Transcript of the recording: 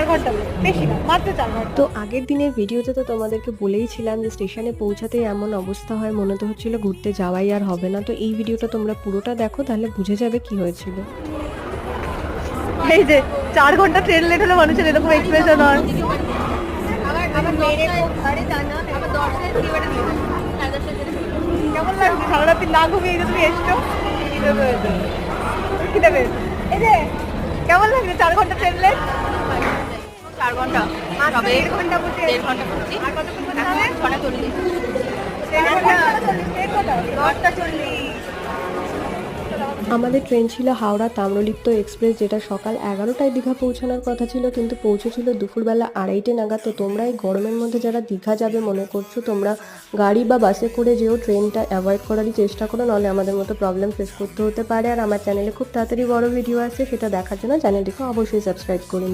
চার ঘণ্টা বেশি না মাত্র চার ঘণ্টা। তো আগের দিনের ভিডিওতে তো তোমাদেরকে বলেই ছিলাম যে স্টেশনে পৌঁছাতেই এমন অবস্থা হয় মনে তো হচ্ছিল ঘুরতে যাওয়াই আর হবে না। তো এই ভিডিওটা তোমরা পুরোটা দেখো তাহলে বুঝে যাবে কি হয়েছিল। এই যে চার ঘণ্টা ট্রেন লেট হলে মানুষের এরকম এক্সপ্রেশন হয়। কেমন লাগছে? সারা রাত্রি না ঘুমিয়ে তুমি এসছো? খিদে পেয়েছে। কেমন লাগছে চার ঘণ্টা ট্রেন লেট চার ঘণ্টা। তবে দেড় ঘণ্টা দেড় আর কতক্ষণ? ছটা চল্লিশ। দশটা চল্লিশ। আমাদের ট্রেন ছিল হাওড়া তাম্রলিপ্ত এক্সপ্রেস যেটা সকাল এগারোটায় দীঘা পৌঁছানোর কথা ছিল কিন্তু পৌঁছেছিল দুপুরবেলা আড়াইটে নাগাদ। তো তোমরা এই গরমের মধ্যে যারা দীঘা যাবে মনে করছ তোমরা গাড়ি বা বাসে করে যেও ট্রেনটা অ্যাভয়েড করারই চেষ্টা করো নাহলে আমাদের মতো প্রবলেম ফেস করতে হতে পারে। আর আমার চ্যানেলে খুব তাড়াতাড়ি বড় ভিডিও আছে সেটা দেখার জন্য চ্যানেলটিকে অবশ্যই সাবস্ক্রাইব করে